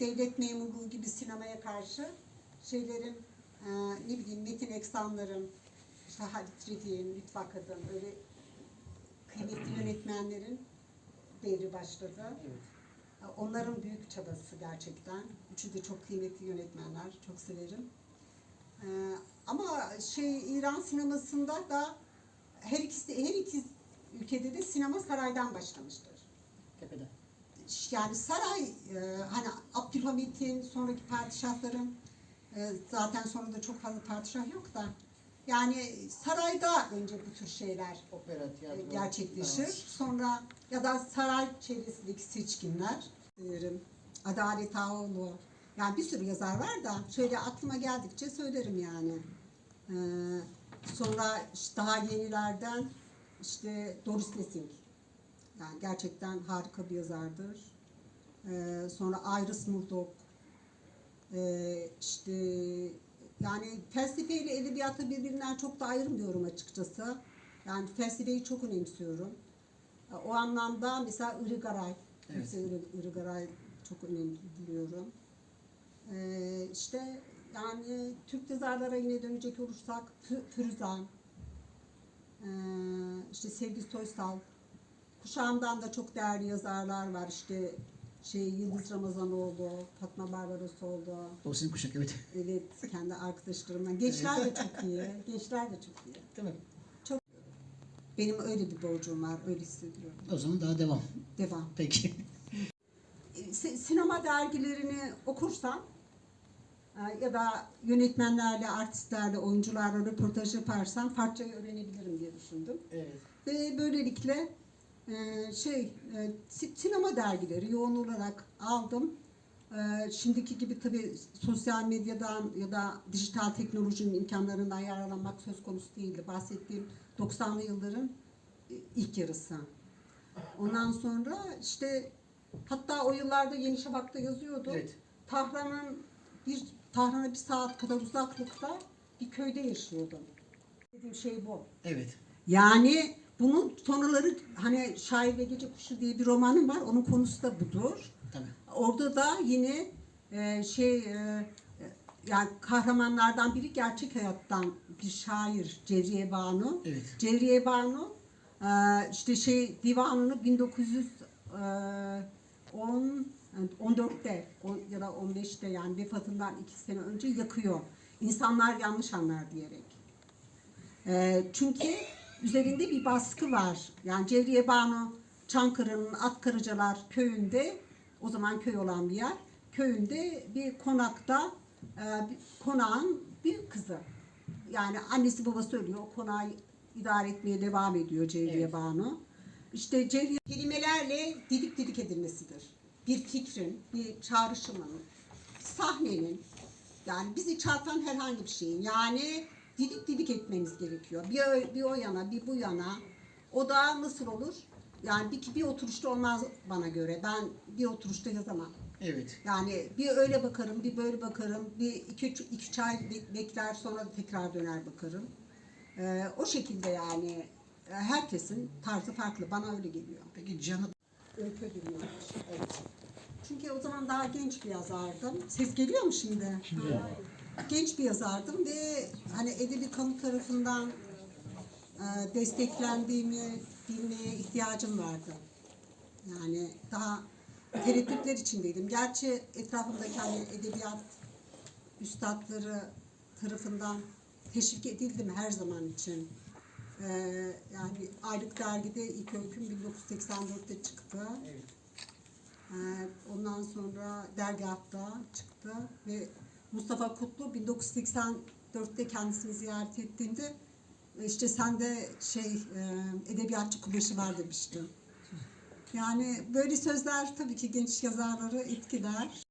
devlet memurluğu gibi sinemaya karşı şeylerin e, ne bileyim Metin Eksanların, işte Halit Refik'in, Lütfü Akad'ın öyle kıymetli yönetmenlerin devri başladı. Evet. Onların büyük çabası gerçekten. Üçü de çok kıymetli yönetmenler. Çok severim. Ee, ama şey İran sinemasında da her ikisi her iki ülkede de sinema saraydan başlamıştır. Tepede. Yani saray e, hani Abdülhamit'in sonraki padişahların e, zaten sonunda çok fazla padişah yok da yani sarayda önce bu tür şeyler Opera, e, tiyatro. gerçekleşir. dans. Sonra ya da saray çevresindeki seçkinler. Severim. Adalet Ağoğlu. Yani bir sürü yazar var da şöyle aklıma geldikçe söylerim yani. Ee, sonra işte daha yenilerden işte Doris Lessing. Yani gerçekten harika bir yazardır. Ee, sonra Iris Murdoch. Ee, işte yani felsefe ile edebiyatı birbirinden çok da ayırmıyorum açıkçası. Yani felsefeyi çok önemsiyorum. O anlamda mesela Irigaray, Evet. Irigaray çok önemli buluyorum. Ee, işte yani Türk yazarlara yine dönecek olursak Firuzan, ee, işte Sevgi Soysal, kuşağımdan da çok değerli yazarlar var. İşte şey Yıldız Ramazanoğlu, Fatma Barbaros oldu. O sizin kuşak evet. Evet, kendi arkadaşlarımdan. Gençler de çok iyi. Gençler de çok iyi. Değil mi? Benim öyle bir borcum var, öyle hissediyorum. O zaman daha devam. Devam. Peki. Si- Sinema dergilerini okursam e, ya da yönetmenlerle, artistlerle, oyuncularla röportaj yaparsam farkça öğrenebilirim diye düşündüm. Evet. Ve böylelikle e, şey e, si- sinema dergileri yoğun olarak aldım. E, Şimdiki gibi tabii sosyal medyadan ya da dijital teknolojinin imkanlarından yararlanmak söz konusu değildi. Bahsettiğim 90'lı yılların e, ilk yarısı. Ondan sonra işte hatta o yıllarda Yeni Şafak'ta yazıyordu. Evet. Tahran'ın bir Tahran'a bir saat kadar uzaklıkta bir köyde yaşıyordum. Dediğim şey bu. Evet. Yani bunun sonraları hani Şair ve Gece Kuşu diye bir romanım var. Onun konusu da budur. Tabii. Orada da yine e, şey e, yani kahramanlardan biri gerçek hayattan bir şair Cevriye Banu. Evet. Cevriye Banu e, işte şey divanını 1910 14'te o- ya da 15'te yani vefatından iki sene önce yakıyor. İnsanlar yanlış anlar diyerek. E, çünkü üzerinde bir baskı var. Yani Cevriye Banu Çankırı'nın Atkarıcalar köyünde o zaman köy olan bir yer. Köyünde bir konakta e, konağın bir kızı. Yani annesi babası ölüyor. O konağı idare etmeye devam ediyor Cevriye Evet. Banu. İşte Cevriye kelimelerle didik didik edilmesidir. Bir fikrin, bir çağrışımın, sahnenin yani bizi çarpan herhangi bir şeyin yani didik didik etmemiz gerekiyor. Bir, bir o yana bir bu yana. O da nasıl olur? Yani bir, bir oturuşta olmaz bana göre. Ben bir oturuşta yazamam. Evet. Yani bir öyle bakarım, bir böyle bakarım, bir iki, üç, iki üç ay be- bekler sonra da tekrar döner bakarım. Ee, o şekilde yani e, herkesin tarzı farklı. Bana öyle geliyor. Peki Cihan Öykü ödülüymüş. Evet. Çünkü o zaman daha genç bir yazardım. Ses geliyor mu şimdi? Genç bir yazardım ve hani edebi kamu tarafından e, desteklendiğimi bilmeye ihtiyacım vardı. Yani daha tereddütler içindeydim. Gerçi etrafımdaki hani edebiyat üstadları tarafından teşvik edildim her zaman için. Ee, yani Aylık Dergi'de ilk öyküm 1984'te çıktı. Evet. Ee, ondan sonra Dergah'ta çıktı ve Mustafa Kutlu 1984'te kendisini ziyaret ettiğinde "E, işte sende şey e, edebiyatçı kumaşı var demişti. Yani böyle sözler tabii ki genç yazarları etkiler.